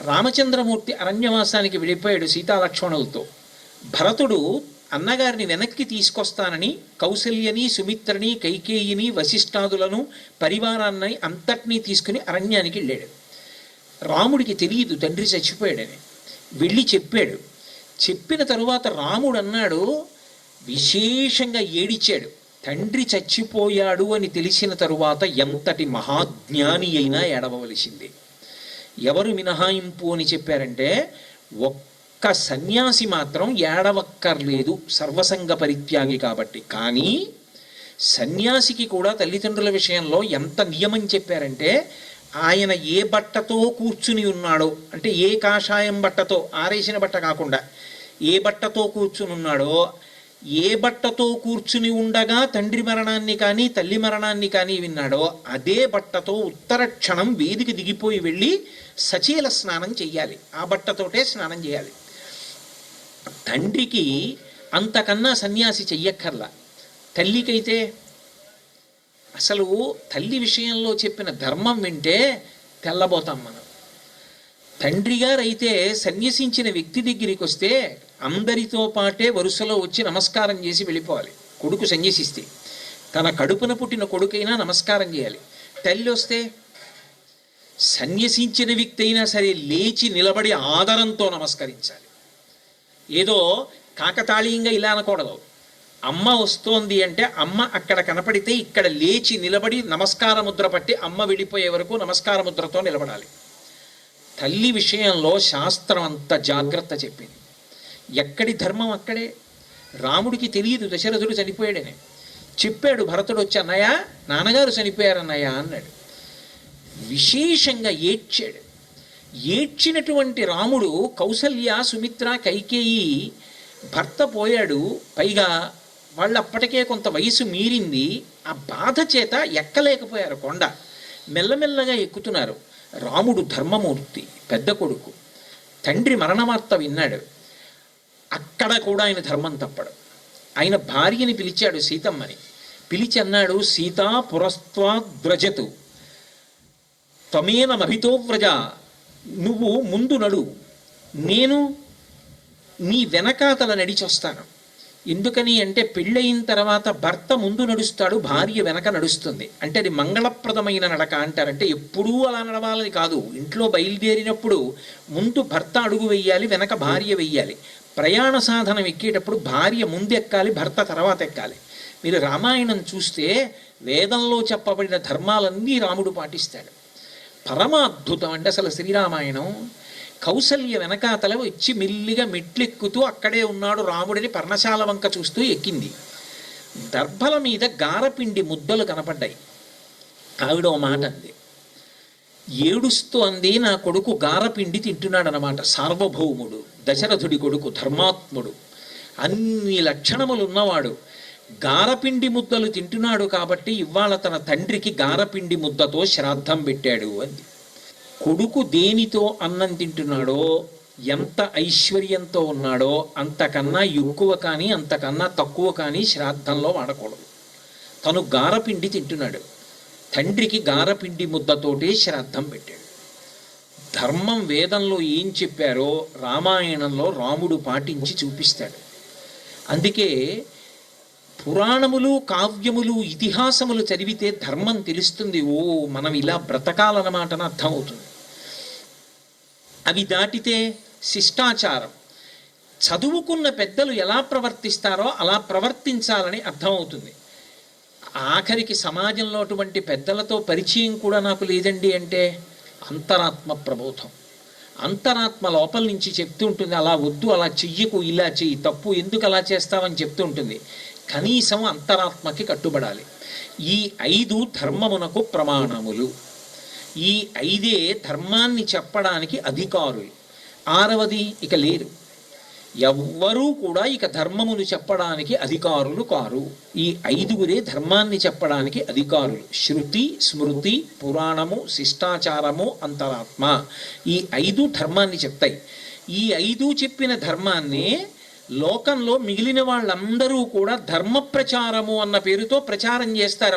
రామచంద్రమూర్తి అరణ్యవాసానికి వెళ్ళిపోయాడు సీతాలక్ష్మణులతో. భరతుడు అన్నగారిని వెనక్కి తీసుకొస్తానని కౌసల్యని సుమిత్రని కైకేయిని వశిష్ఠాదులను పరివారాన్ని అంతటినీ తీసుకుని అరణ్యానికి వెళ్ళాడు. రాముడికి తెలియదు తండ్రి చచ్చిపోయాడని. వెళ్ళి చెప్పాడు. చెప్పిన తరువాత రాముడు అన్నాడు విశేషంగా ఏడిచాడు. తండ్రి చచ్చిపోయాడు అని తెలిసిన తరువాత ఎంతటి మహాజ్ఞాని అయినా ఏడవలసిందే ఎవరు మినహాయింపు అని చెప్పారంటే ఒక్క సన్యాసి మాత్రం ఏడవక్కర్లేదు సర్వసంగ పరిత్యాగి కాబట్టి. కానీ సన్యాసికి కూడా తల్లిదండ్రుల విషయంలో ఎంత నియమం చెప్పారంటే ఆయన ఏ బట్టతో కూర్చుని ఉన్నాడో అంటే ఏ కాషాయం బట్టతో ఆరేసిన బట్ట కాకుండా ఏ బట్టతో కూర్చుని ఉన్నాడో ఏ బట్టతో కూర్చుని ఉండగా తండ్రి మరణాన్ని కానీ తల్లి మరణాన్ని కానీ విన్నాడో అదే బట్టతో ఉత్తర క్షణం వేదికి దిగిపోయి వెళ్ళి సచీల స్నానం చెయ్యాలి. ఆ బట్టతోటే స్నానం చేయాలి. తండ్రికి అంతకన్నా సన్యాసి చెయ్యక్కర్లా. తల్లికైతే అసలు తల్లి విషయంలో చెప్పిన ధర్మం వింటే తెల్లబోతాం మనం. తండ్రి గారైతే సన్యసించిన వ్యక్తి దగ్గరికి వస్తే అందరితో పాటే వరుసలో వచ్చి నమస్కారం చేసి వెళ్ళిపోవాలి. కొడుకు సన్యసిస్తే. తన కడుపున పుట్టిన కొడుకైనా నమస్కారం చేయాలి. తల్లి వస్తే సన్యసించిన వ్యక్తి అయినా సరే లేచి నిలబడి ఆదరంతో నమస్కరించాలి. ఏదో కాకతాళీయంగా ఇలా అనకూడదు. అమ్మ వస్తోంది అంటే అమ్మ అక్కడ కనపడితే ఇక్కడ లేచి నిలబడి నమస్కార ముద్ర పట్టి అమ్మ వెళ్ళిపోయే వరకు నమస్కార ముద్రతో నిలబడాలి. తల్లి విషయంలో శాస్త్రం అంత జాగ్రత్త చెప్పింది. ఎక్కడి ధర్మం అక్కడే? రాముడికి తెలియదు దశరథుడు చనిపోయాడని. చెప్పాడు భరతుడు వచ్చి అన్నయ్య నాన్నగారు చనిపోయారన్నయ్య అన్నాడు. విశేషంగా ఏడ్చాడు. ఏడ్చినటువంటి రాముడు కౌసల్య సుమిత్ర కైకేయి భర్త పోయాడు. పైగా వాళ్ళు అప్పటికే కొంత వయసు మీరింది. ఆ బాధ చేత ఎక్కలేకపోయారు కొండ. మెల్లమెల్లగా ఎక్కుతున్నారు. రాముడు ధర్మమూర్తి పెద్ద కొడుకు. తండ్రి మరణవార్త విన్నాడు. అక్కడ కూడా ఆయన ధర్మం తప్పడు. ఆయన భార్యని పిలిచాడు సీతమ్మని. పిలిచి అన్నాడు సీతా పురస్త్వాద్వ్రజతు త్వమేనమభితో వ్రజ. నువ్వు ముందు నడు. నేను నీ వెనకాతల నడిచొస్తాను. ఎందుకని అంటే పెళ్ళయిన తర్వాత భర్త ముందు నడుస్తాడు భార్య వెనక నడుస్తుంది. అంటే అది మంగళప్రదమైన నడక అంటారంటే ఎప్పుడూ అలా నడవాలని కాదు. ఇంట్లో బయలుదేరినప్పుడు ముందు భర్త అడుగు వెయ్యాలి వెనక భార్య వెయ్యాలి ప్రయాణ సాధనం ఎక్కేటప్పుడు భార్య ముందు ఎక్కాలి భర్త తర్వాత ఎక్కాలి. మీరు రామాయణం చూస్తే వేదంలో చెప్పబడిన ధర్మాలన్నీ రాముడు పాటిస్తాడు. పరమ అద్భుతం అంటే అసలు శ్రీరామాయణం. కౌసల్య వెనకాతల వచ్చి మెల్లిగా మెట్లెక్కుతూ అక్కడే ఉన్నాడు రాముడిని పర్ణశాల వంక చూస్తూ ఎక్కింది. దర్భల మీద గారపిండి ముద్దలు కనపడ్డాయి. ఆవిడ ఓ మాట అంది ఏడుస్తూ అంది నా కొడుకు గారపిండి తింటున్నాడు అనమాట సార్వభౌముడు దశరథుడి కొడుకు ధర్మాత్ముడు. అన్ని లక్షణములు ఉన్నవాడు గారపిండి ముద్దలు తింటున్నాడు కాబట్టి ఇవాళ తన తండ్రికి గారపిండి ముద్దతో శ్రాద్ధం పెట్టాడు అంది. కొడుకు దేనితో అన్నం తింటున్నాడో ఎంత ఐశ్వర్యంతో ఉన్నాడో అంతకన్నా ఎక్కువ కానీ అంతకన్నా తక్కువ కానీ శ్రాద్ధంలో వాడకూడదు. తను గారపిండి తింటున్నాడు. తండ్రికి గారపిండి ముద్దతోటే శ్రాద్ధం పెట్టాడు. ధర్మం వేదంలో ఏం చెప్పారో రామాయణంలో రాముడు పాటించి చూపిస్తాడు. అందుకే పురాణములు కావ్యములు ఇతిహాసములు చదివితే ధర్మం తెలుస్తుంది. ఓ మనం ఇలా బ్రతకాలన్నమాట అర్థమవుతుంది. అవి దాటితే శిష్టాచారం. చదువుకున్న పెద్దలు ఎలా ప్రవర్తిస్తారో అలా ప్రవర్తించాలని అర్థమవుతుంది. ఆఖరికి సమాజంలో అటువంటి పెద్దలతో పరిచయం కూడా నాకు లేదండి అంటే అంతరాత్మ ప్రబోధం. అంతరాత్మ లోపల నుంచి చెప్తూ ఉంటుంది అలా వద్దు అలా చెయ్యకు ఇలా చెయ్యి తప్పు ఎందుకు అలా చేస్తావని చెప్తూ ఉంటుంది. కనీసం అంతరాత్మకి కట్టుబడాలి. ఈ ఐదు ధర్మమునకు ప్రమాణములు. ఈ ఐదే ధర్మాన్ని చెప్పడానికి అధికారులు. ఆరవది ఇక లేరు ఎవ్వరూ కూడా ఇక ధర్మమును చెప్పడానికి అధికారులు కారు. ఈ ఐదుగురే ధర్మాన్ని చెప్పడానికి అధికారులు. శృతి స్మృతి పురాణము శిష్టాచారము అంతరాత్మ ఈ ఐదు ధర్మాన్ని చెప్తాయి. ఈ ఐదు చెప్పిన ధర్మాన్ని లోకంలో మిగిలిన వాళ్ళందరూ కూడా ధర్మ ప్రచారము అన్న పేరుతో ప్రచారం చేస్తారు.